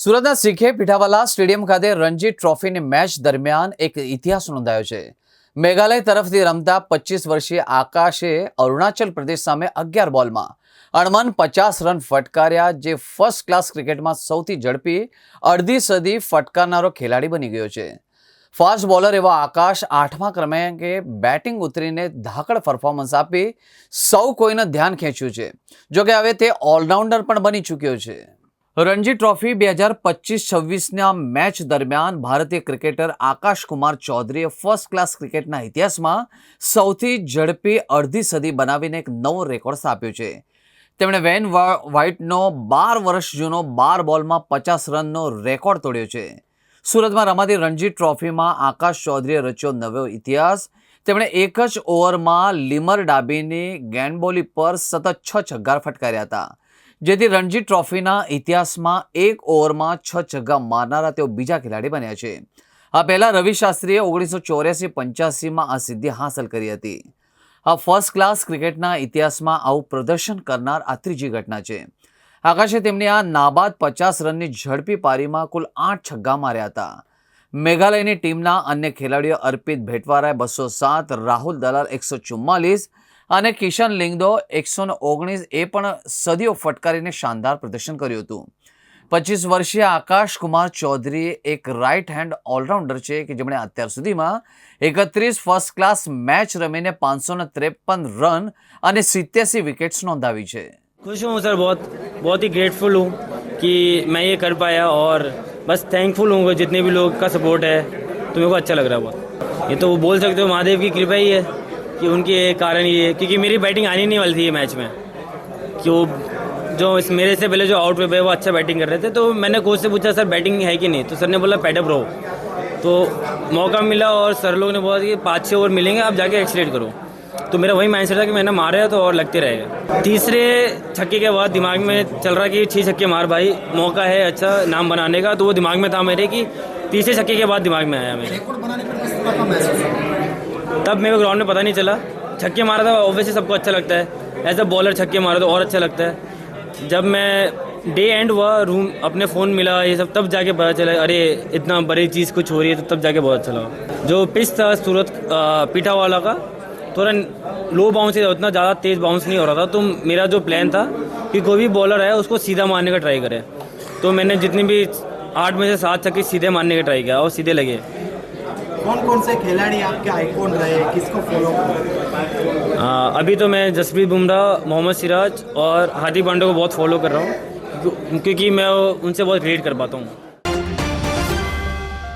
સુરતના શીખે પીઠાવાલા સ્ટેડિયમ ખાતે રણજી ટ્રોફીની મેચ દરમિયાન એક ઇતિહાસ નોંધાયો છે. મેઘાલય તરફથી રમતા પચીસ વર્ષીય આકાશે અરુણાચલ પ્રદેશ સામે અગિયાર બોલમાં. અણમન પચાસ રન ફટકાર્યા, જે ફર્સ્ટ ક્લાસ ક્રિકેટમાં સૌથી ઝડપી, અડધી સદી ફટકારનારો ખેલાડી બની ગયો છે. ફાસ્ટ બોલર એવા આકાશ આઠમા ક્રમાંકે બેટિંગ ઉતરીને ધાકડ પરફોર્મન્સ આપી સૌ કોઈનું ધ્યાન ખેંચ્યું છે. જોકે હવે તે ઓલરાઉન્ડર પણ બની ચૂક્યો છે. રણજી ટ્રોફી બે હજાર પચીસ છવ્વીસના મેચ દરમિયાન ભારતીય ક્રિકેટર આકાશ કુમાર ચૌધરીએ ફર્સ્ટ ક્લાસ ક્રિકેટના ઇતિહાસમાં સૌથી ઝડપી અડધી સદી બનાવીને એક નવો રેકોર્ડ સ્થાપ્યો છે. તેમણે વેન વ્હાઇટનો બાર વર્ષ જૂનો બાર બોલમાં પચાસ રનનો રેકોર્ડ તોડ્યો છે. સુરતમાં રમાતી રણજી ટ્રોફીમાં આકાશ ચૌધરીએ રચ્યો નવો ઇતિહાસ. તેમણે એક જ ઓવરમાં લીમર ડાબીની ગેન્ડબોલી પર સતત છ છગ્ગાર ફટકાર્યા હતા. જેથી રણજી ટ્રોફીના ઇતિહાસમાં એક ઓવરમાં છ છગ્ગા મારનારા તેઓ બીજા ખેલાડી બન્યા છે. આ પહેલા રવિ શાસ્ત્રીએ ઓગણીસો ચોર્યાસી પંચ્યાસીમાં આ સિદ્ધિ હાંસલ કરી હતી. આ ફર્સ્ટ ક્લાસ ક્રિકેટના ઇતિહાસમાં આવું પ્રદર્શન કરનાર આ ત્રીજી ઘટના છે. આકાશે તેમની આ નાબાદ પચાસ રનની ઝડપી પારીમાં કુલ આઠ છગ્ગા માર્યા હતા. મેઘાલયની ટીમના અન્ય ખેલાડીઓ અર્પિત ભેટવારાએ બસો સાત, રાહુલ દલાલ એકસો ચુમ્માલીસ અને કિશન લિંગદો એકસો ઓગણીસ એ પણ સદીઓ ફટકારીને શાનદાર પ્રદર્શન કર્યું હતું પચીસ વર્ષીય આકાશ કુમાર ચૌધરી એક રાઇટ હેન્ડ ઓલરાઉન્ડર છે કે જેમણે અત્યાર સુધીમાં એકત્રીસ ફર્સ્ટ ક્લાસ મેચ રમીને પાંચસો ને ત્રેપન રન અને સિત્યાસી વિકેટ્સ નોંધાવી છે खुश हूँ सर बहुत बहुत ही ग्रेटफुल हूँ कि मैं ये कर पाया और बस थैंकफुल हूँ जितने भी लोग का सपोर्ट है तो मेरे को अच्छा लग रहा है बहुत ये तो वो बोल सकते हो महादेव की कृपा ही है कि उनके कारण ये, क्योंकि मेरी बैटिंग आनी नहीं वाली थी ये मैच में। कि वो जो इस, मेरे से पहले जो आउट हुए, वो अच्छा बैटिंग कर रहे थे तो मैंने कोच से पूछा, सर, बैटिंग है कि नहीं? तो सर ने बोला पैडअप रहो। तो मौका मिला और सर लोग ने बोला कि पाँच छः ओवर मिलेंगे, आप जाके एक्सलेट करो। तो मेरा वही माइंडसेट था कि मैंने मारे तो और लगते रहेगा। तीसरे छक्के के बाद दिमाग में चल रहा कि छः छक्के मार, भाई, मौका है अच्छा नाम बनाने का। तो वो दिमाग में था मेरे कि तीसरे छक्के के बाद दिमाग में आया मेरे। तब मेरे को ग्राउंड में पता नहीं चला। छक्के मारा था ऑब्वियसली सबको अच्छा लगता है। एज अ बॉलर छक्के मारा तो और अच्छा लगता है। जब मैं डे एंड हुआ रूम अपने फ़ोन मिला, ये सब, तब जाके पता चला, अरे, इतना बड़ी चीज़ कुछ हो रही है तो तब जाके बहुत अच्छा लगा। जो पिच था सूरत पीठा वाला का, थोड़ा लो बाउंस ही था, उतना ज़्यादा तेज़ बाउंस नहीं हो रहा था। तो मेरा जो प्लान था कि कोई भी बॉलर है उसको सीधा मारने का ट्राई करे। तो मैंने जितनी भी आठ में से सात छक्के सीधे मारने का ट्राई किया और सीधे लगे। कौन कौन से खिलाड़ी आपके आइकॉन रहे? किसको फॉलो कर? अभी तो मैं जसप्रीत बुमराह, मोहम्मद सिराज और हार्दिक पांडे को बहुत फॉलो कर रहा हूँ, क्योंकि मैं उनसे बहुत रिलेट कर पाता हूँ।